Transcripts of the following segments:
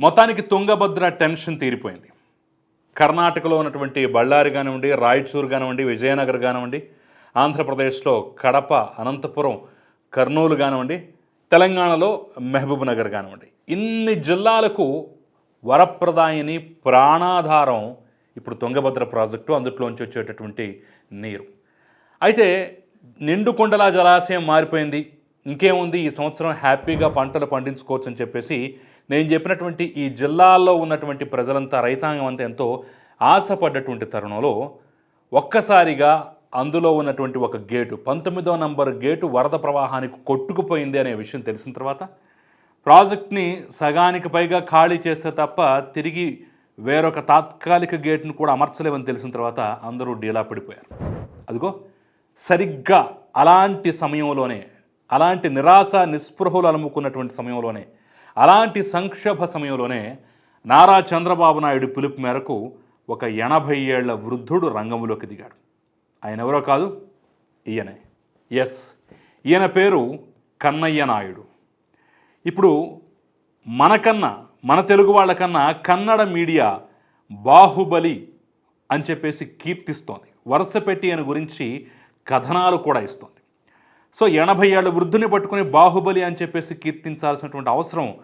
మొత్తానికి తుంగభద్ర టెన్షన్ తీరిపోయింది. కర్ణాటకలో ఉన్నటువంటి బళ్ళారి కానివ్వండి రాయచూరు కానివ్వండి విజయనగర్ కానివ్వండి ఆంధ్రప్రదేశ్లో కడప అనంతపురం కర్నూలు కానివ్వండి తెలంగాణలో మహబూబ్ నగర్ కానివ్వండి. ఇన్ని జిల్లాలకు వరప్రదాయిని ప్రాణాధారం ఇప్పుడు తుంగభద్ర ప్రాజెక్టు అందుట్లోంచి వచ్చేటటువంటి నీరు. అయితే నిండుకొండల జలాశయం మారిపోయింది. ఇంకేముంది? ఈ సంవత్సరం హ్యాపీగా పంటలు పండించుకోవచ్చు అని చెప్పేసి నేను చెప్పినటువంటి ఈ జిల్లాల్లో ఉన్నటువంటి ప్రజలంతా రైతాంగం అంతా ఎంతో ఆశపడ్డటువంటి తరుణంలో ఒక్కసారిగా అందులో ఉన్నటువంటి ఒక గేటు పంతొమ్మిదో నంబర్ గేటు వరద ప్రవాహానికి కొట్టుకుపోయింది అనే విషయం తెలిసిన తర్వాత ప్రాజెక్ట్ని సగానికి పైగా ఖాళీ చేస్తే తప్ప తిరిగి వేరొక తాత్కాలిక గేట్ను కూడా అమర్చలేమని తెలిసిన తర్వాత అందరూ డీలా పడిపోయారు. అదిగో సరిగ్గా అలాంటి సమయంలోనే అలాంటి నిరాశ నిస్పృహలు అలుముకున్నటువంటి సమయంలోనే అలాంటి సంక్షోభ సమయంలోనే నారా చంద్రబాబు నాయుడు పిలుపు మేరకు ఒక ఎనభై ఏళ్ళ వృద్ధుడు రంగంలోకి దిగాడు. ఆయన ఎవరో కాదు? ఈయనే. ఎస్. ఈయన పేరు కన్నయ్య నాయుడు. ఇప్పుడు మనకన్నా మన తెలుగు వాళ్ళకన్నా కన్నడ మీడియా బాహుబలి అని చెప్పేసి కీర్తిస్తోంది. వరుస పెట్టి ఆయన గురించి కథనాలు కూడా ఇస్తోంది. సో ఎనభై ఏళ్ళ వృద్ధుని పట్టుకుని బాహుబలి అని చెప్పేసి కీర్తించాల్సినటువంటి అవసరం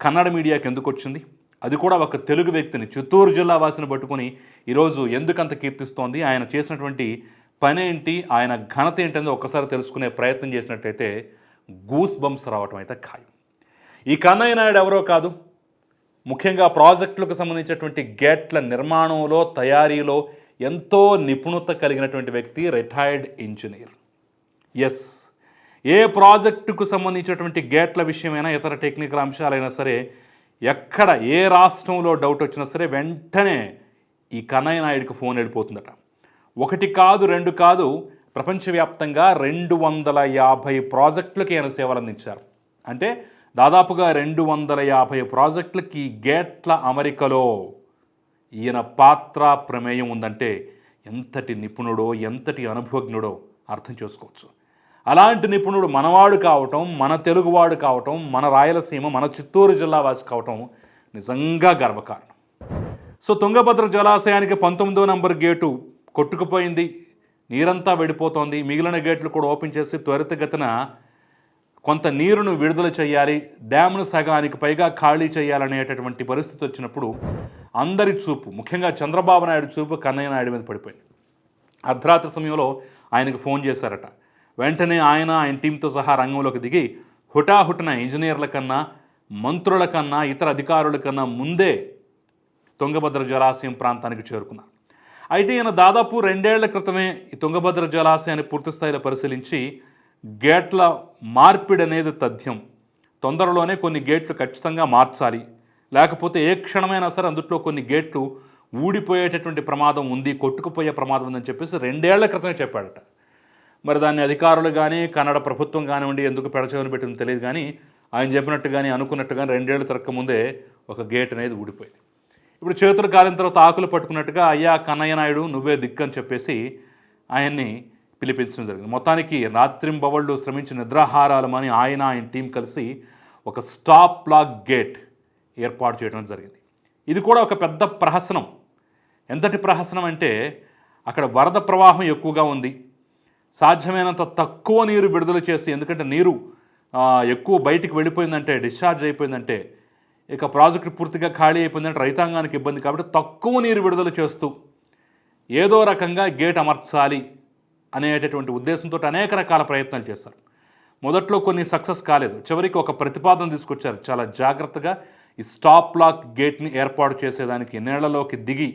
కన్నడ మీడియాకి ఎందుకు వచ్చింది? అది కూడా ఒక తెలుగు వ్యక్తిని చిత్తూరు జిల్లా వాసిని పట్టుకుని ఈరోజు ఎందుకంత కీర్తిస్తోంది? ఆయన చేసినటువంటి పని ఏంటి? ఆయన ఘనత ఏంటనేది ఒక్కసారి తెలుసుకునే ప్రయత్నం చేసినట్టయితే గూస్ బంప్స్ రావటం అయితే ఖాయం. ఈ కన్నయ్య నాయుడు ఎవరో కాదు. ముఖ్యంగా ప్రాజెక్టులకు సంబంధించినటువంటి గేట్ల నిర్మాణంలో తయారీలో ఎంతో నిపుణత కలిగినటువంటి వ్యక్తి రిటైర్డ్ ఇంజనీర్ ఎస్ ఏ ప్రాజెక్టుకు సంబంధించినటువంటి గేట్ల విషయమైనా ఇతర టెక్నికల్ అంశాలైనా సరే ఎక్కడ ఏ రాష్ట్రంలో డౌట్ వచ్చినా సరే వెంటనే ఈ కన్నయ్య నాయుడికి ఫోన్ వెళ్ళిపోతుందట. ఒకటి కాదు రెండు కాదు ప్రపంచవ్యాప్తంగా రెండు వందల యాభై ప్రాజెక్టులకి ఆయన సేవలు అందించారు. అంటే దాదాపుగా రెండు వందల యాభై ప్రాజెక్టులకి గేట్ల అమరికలో ఈయన పాత్ర ప్రమేయం ఉందంటే ఎంతటి నిపుణుడో ఎంతటి అనుభవజ్ఞుడో అర్థం చేసుకోవచ్చు. అలాంటి నిపుణుడు మనవాడు కావటం మన తెలుగువాడు కావటం మన రాయలసీమ మన చిత్తూరు జిల్లా వాసి కావటం నిజంగా గర్వకారణం. సో తుంగభద్ర జలాశయానికి పంతొమ్మిదో నంబర్ గేటు కొట్టుకుపోయింది నీరంతా వెడిపోతోంది మిగిలిన గేట్లు కూడా ఓపెన్ చేసి త్వరితగతిన కొంత నీరును విడుదల చేయాలి డ్యామ్ను సగానికి పైగా ఖాళీ చేయాలనేటటువంటి పరిస్థితి వచ్చినప్పుడు అందరి చూపు ముఖ్యంగా చంద్రబాబు నాయుడు చూపు కన్నయ్య నాయుడు మీద పడిపోయింది. అర్ధరాత్రి సమయంలో ఆయనకు ఫోన్ చేశారట. వెంటనే ఆయన ఆయన టీంతో సహా రంగంలోకి దిగి హుటాహుటిన ఇంజనీర్ల కన్నా మంత్రుల కన్నా ఇతర అధికారుల కన్నా ముందే తుంగభద్ర జలాశయం ప్రాంతానికి చేరుకున్నారు. అయితే ఈయన దాదాపు రెండేళ్ళ క్రితమే ఈ తుంగభద్ర జలాశయాన్ని పూర్తి స్థాయిలో పరిశీలించి గేట్ల మార్పిడి అనేది తథ్యం. తొందరలోనే కొన్ని గేట్లు ఖచ్చితంగా మార్చాలి. లేకపోతే ఏ క్షణమైనా సరే అందుట్లో కొన్ని గేట్లు ఊడిపోయేటటువంటి ప్రమాదం ఉంది కొట్టుకుపోయే ప్రమాదం ఉందని చెప్పేసి రెండేళ్ళ క్రితమే చెప్పాడట. మరి దాన్ని అధికారులు కానీ కన్నడ ప్రభుత్వం కానివ్వండి ఎందుకు పెడచవని పెట్టిందో తెలియదు కానీ ఆయన చెప్పినట్టు కానీ అనుకున్నట్టు కానీ రెండేళ్ళ తరక ముందే ఒక గేట్ అనేది ఊడిపోయింది. ఇప్పుడు చేతులు కాలిన తర్వాత ఆకులు పట్టుకున్నట్టుగా అయ్యా కన్నయ్య నాయుడు నువ్వే దిక్కని అని చెప్పేసి ఆయన్ని పిలిపించడం జరిగింది. మొత్తానికి రాత్రింబవళ్ళు శ్రమించి నిద్రాహారాలమని ఆయన ఆయన టీం కలిసి ఒక స్టాప్ లాక్ గేట్ ఏర్పాటు చేయడం జరిగింది. ఇది కూడా ఒక పెద్ద ప్రహసనం. ఎంతటి ప్రహసనం అంటే అక్కడ వరద ప్రవాహం ఎక్కువగా ఉంది. సాధ్యమైనంత తక్కువ నీరు విడుదల చేసి ఎందుకంటే నీరు ఎక్కువ బయటికి వెళ్ళిపోయిందంటే డిశ్చార్జ్ అయిపోయిందంటే ఇక ప్రాజెక్టు పూర్తిగా ఖాళీ అయిపోయిందంటే రైతాంగానికి ఇబ్బంది. కాబట్టి తక్కువ నీరు విడుదల చేస్తూ ఏదో రకంగా గేట్ అమర్చాలి అనేటటువంటి ఉద్దేశంతో అనేక రకాల ప్రయత్నాలు చేశారు. మొదట్లో కొన్ని సక్సెస్ కాలేదు. చివరికి ఒక ప్రతిపాదన తీసుకొచ్చారు. చాలా జాగ్రత్తగా ఈ స్టాప్ లాక్ గేట్ని ఏర్పాటు చేసేదానికి నీళ్ళలోకి దిగి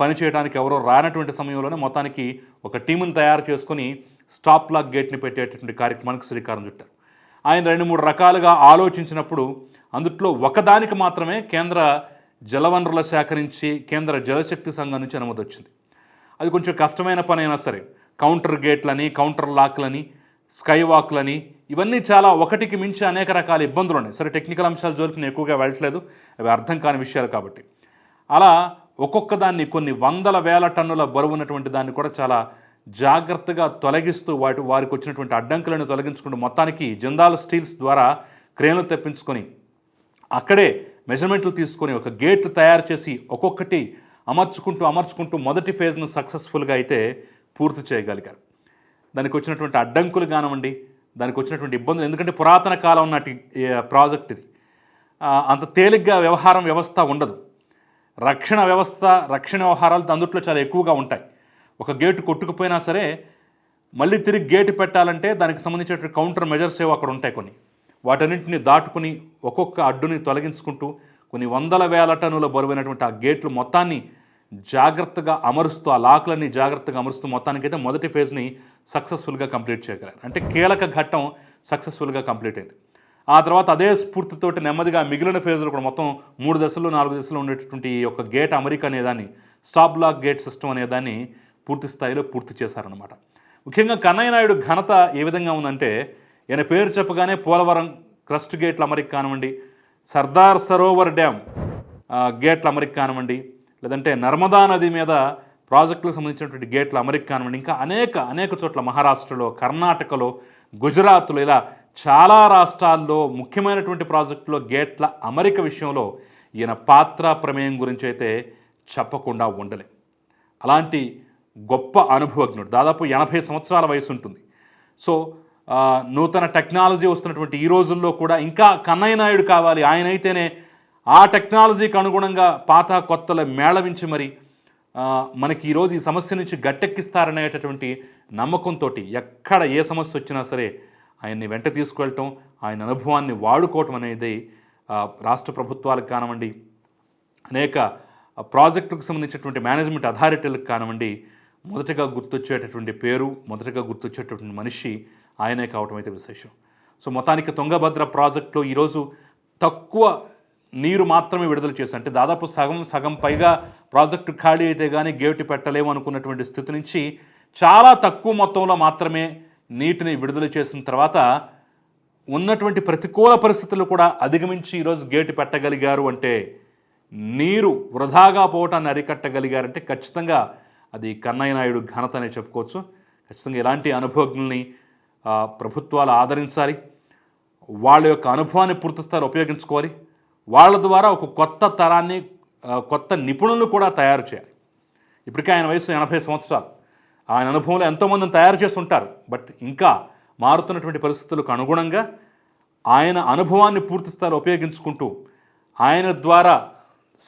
పనిచేయడానికి ఎవరో రానటువంటి సమయంలోనే మొత్తానికి ఒక టీమును తయారు చేసుకొని స్టాప్ లాక్ గేట్ని పెట్టేటటువంటి కార్యక్రమానికి శ్రీకారం చుట్టారు. ఆయన రెండు మూడు రకాలుగా ఆలోచించినప్పుడు అందుట్లో ఒకదానికి మాత్రమే కేంద్ర జలవనరుల శాఖ నుంచి కేంద్ర జలశక్తి సంఘం నుంచి అనుమతి వచ్చింది. అది కొంచెం కష్టమైన పని అయినా సరే కౌంటర్ గేట్లని కౌంటర్ లాక్లని స్కై వాక్లని ఇవన్నీ చాలా ఒకటికి మించి అనేక రకాల ఇబ్బందులు ఉన్నాయి సరే టెక్నికల్ అంశాల జోలికి నేను ఎక్కువగా వెళ్ళట్లేదు అవి అర్థం కాని విషయాలు కాబట్టి. అలా ఒక్కొక్క దాన్ని కొన్ని వందల వేల టన్నుల బరువు ఉన్నటువంటి దాన్ని కూడా చాలా జాగ్రత్తగా తొలగిస్తూ వాటి వారికి వచ్చినటువంటి అడ్డంకులను తొలగించుకుంటూ మొత్తానికి జిందాల్ స్టీల్స్ ద్వారా క్రేన్లు తెప్పించుకొని అక్కడే మెజర్మెంట్లు తీసుకొని ఒక గేట్లు తయారు చేసి ఒక్కొక్కటి అమర్చుకుంటూ అమర్చుకుంటూ మొదటి ఫేజ్ను సక్సెస్ఫుల్గా అయితే పూర్తి చేయగలిగారు. దానికి వచ్చినటువంటి అడ్డంకులు కానివ్వండి దానికి వచ్చినటువంటి ఇబ్బందులు ఎందుకంటే పురాతన కాలం నాటి ప్రాజెక్ట్ ఇది. అంత తేలిగ్గా వ్యవహారం వ్యవస్థ ఉండదు. రక్షణ వ్యవస్థ రక్షణ వ్యవహారాలు అందుట్లో చాలా ఎక్కువగా ఉంటాయి. ఒక గేటు కొట్టుకుపోయినా సరే మళ్ళీ తిరిగి గేటు పెట్టాలంటే దానికి సంబంధించినటువంటి కౌంటర్ మెజర్స్ ఏవో అక్కడ ఉంటాయి కొన్ని. వాటన్నింటిని దాటుకుని ఒక్కొక్క అడ్డుని తొలగించుకుంటూ కొన్ని వందల వేల టన్నుల బరువైనటువంటి ఆ గేట్లు మొత్తాన్ని జాగ్రత్తగా అమరుస్తూ ఆ లాక్లన్నీ జాగ్రత్తగా అమరుస్తూ మొత్తానికైతే మొదటి ఫేజ్ని సక్సెస్ఫుల్గా కంప్లీట్ చేయగలరు అంటే కీలక ఘట్టం సక్సెస్ఫుల్గా కంప్లీట్ అయింది. ఆ తర్వాత అదే స్ఫూర్తితోటి నెమ్మదిగా మిగిలిన ఫేజ్లు కూడా మొత్తం మూడు దశలు నాలుగు దశలు ఉండేటటువంటి ఈ యొక్క గేట్ అమెరికా అనేదాన్ని స్టాప్ బ్లాక్ గేట్ సిస్టమ్ అనేదాన్ని పూర్తి స్థాయిలో పూర్తి చేశారనమాట ముఖ్యంగా కన్నయ్య నాయుడు ఘనత ఏ విధంగా ఉందంటే ఈయన పేరు చెప్పగానే పోలవరం క్రస్ట్ గేట్ల అమరిక కానివ్వండి సర్దార్ సరోవర్ డ్యామ్ గేట్ల అమరిక కానివ్వండి లేదంటే నర్మదా నది మీద ప్రాజెక్టులకు సంబంధించినటువంటి గేట్ల అమరిక కానివ్వండి ఇంకా అనేక అనేక చోట్ల మహారాష్ట్రలో కర్ణాటకలో గుజరాత్లో ఇలా చాలా రాష్ట్రాల్లో ముఖ్యమైనటువంటి ప్రాజెక్టులో గేట్ల అమరిక విషయంలో ఈయన పాత్ర ప్రమేయం గురించి అయితే చెప్పకుండా ఉండలే. అలాంటి గొప్ప అనుభవజ్ఞుడు దాదాపు ఎనభై సంవత్సరాల వయసు ఉంటుంది. సో నూతన టెక్నాలజీ వస్తున్నటువంటి ఈ రోజుల్లో కూడా ఇంకా కన్నయ్య నాయుడు కావాలి. ఆయన అయితేనే ఆ టెక్నాలజీకి అనుగుణంగా పాత కొత్తల మేళవించి మరి మనకి ఈరోజు ఈ సమస్య నుంచి గట్టెక్కిస్తారనేటటువంటి నమ్మకంతో ఎక్కడ ఏ సమస్య వచ్చినా సరే ఆయన్ని వెంట తీసుకువెళ్ళటం ఆయన అనుభవాన్ని వాడుకోవటం అనేది రాష్ట్ర ప్రభుత్వాలకు కానివ్వండి అనేక ప్రాజెక్టుకు సంబంధించినటువంటి మేనేజ్మెంట్ అథారిటీలకు కానివ్వండి మొదటగా గుర్తొచ్చేటటువంటి పేరు మొదటగా గుర్తొచ్చేటటువంటి మనిషి ఆయనే కావటం అయితే విశేషం. సో మొత్తానికి తుంగభద్ర ప్రాజెక్టులో ఈరోజు తక్కువ నీరు మాత్రమే విడుదల చేశారు. అంటే దాదాపు సగం సగం పైగా ప్రాజెక్టు ఖాళీ అయితే కానీ గేటు పెట్టలేము అనుకున్నటువంటి స్థితి నుంచి చాలా తక్కువ మొత్తంలో మాత్రమే నీటిని విడుదల చేసిన తర్వాత ఉన్నటువంటి ప్రతికూల పరిస్థితులు కూడా అధిగమించి ఈరోజు గేటు పెట్టగలిగారు అంటే నీరు వృధాగా పోవటాన్ని అరికట్టగలిగారంటే ఖచ్చితంగా అది కన్నయ్య నాయుడు ఘనత అనే చెప్పుకోవచ్చు. ఖచ్చితంగా ఇలాంటి అనుభవజ్ఞుల్ని ప్రభుత్వాలు ఆదరించాలి. వాళ్ళ యొక్క అనుభవాన్ని పూర్తి స్థాయిలో ఉపయోగించుకోవాలి. వాళ్ళ ద్వారా ఒక కొత్త తరాన్ని కొత్త నిపుణులను కూడా తయారు చేయాలి. ఇప్పటికే ఆయన వయసు ఎనభై సంవత్సరాలు. ఆయన అనుభవంలో ఎంతోమందిని తయారు చేస్తుంటారు. బట్ ఇంకా మారుతున్నటువంటి పరిస్థితులకు అనుగుణంగా ఆయన అనుభవాన్ని పూర్తి స్థాయిలో ఉపయోగించుకుంటూ ఆయన ద్వారా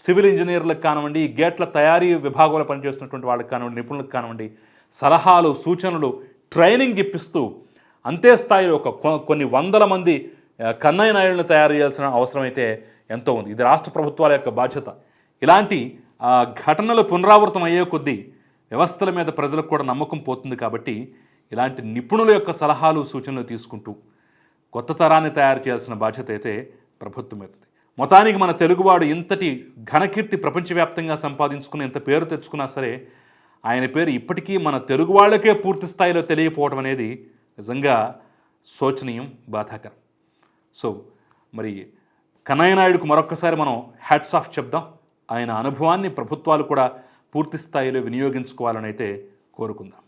సివిల్ ఇంజనీర్లకు కానివ్వండి ఈ గేట్ల తయారీ విభాగంలో పనిచేస్తున్నటువంటి వాళ్ళకి కానివ్వండి నిపుణులకు కానివ్వండి సలహాలు సూచనలు ట్రైనింగ్ ఇప్పిస్తూ అంతే స్థాయిలో ఒక కొ- కొన్ని వందల మంది కన్నయ్య నాయుడుని తయారు చేయాల్సిన అవసరం అయితే ఎంతో ఉంది. ఇది రాష్ట్ర ప్రభుత్వాల యొక్క బాధ్యత. ఇలాంటి ఘటనలు పునరావృతం అయ్యే కొద్దీ వ్యవస్థల మీద ప్రజలకు కూడా నమ్మకం పోతుంది కాబట్టి ఇలాంటి నిపుణుల యొక్క సలహాలు సూచనలు తీసుకుంటూ కొత్త తరాన్ని తయారు చేయాల్సిన బాధ్యత అయితే ప్రభుత్వం మీద మొత్తానికి మన తెలుగువాడు ఇంతటి ఘనకీర్తి ప్రపంచవ్యాప్తంగా సంపాదించుకుని ఇంత పేరు తెచ్చుకున్నా సరే ఆయన పేరు ఇప్పటికీ మన తెలుగు వాళ్ళకే పూర్తి స్థాయిలో తెలియపోవడం అనేది నిజంగా శోచనీయం బాధాకరం. సో మరి కన్నయ్య నాయుడుకు మరొక్కసారి మనం హ్యాట్స్ ఆఫ్ చెప్దాం. ఆయన అనుభవాన్ని ప్రభుత్వాలు కూడా పూర్తి స్థాయిలో వినియోగించుకోవాలని అయితే కోరుకుందాం.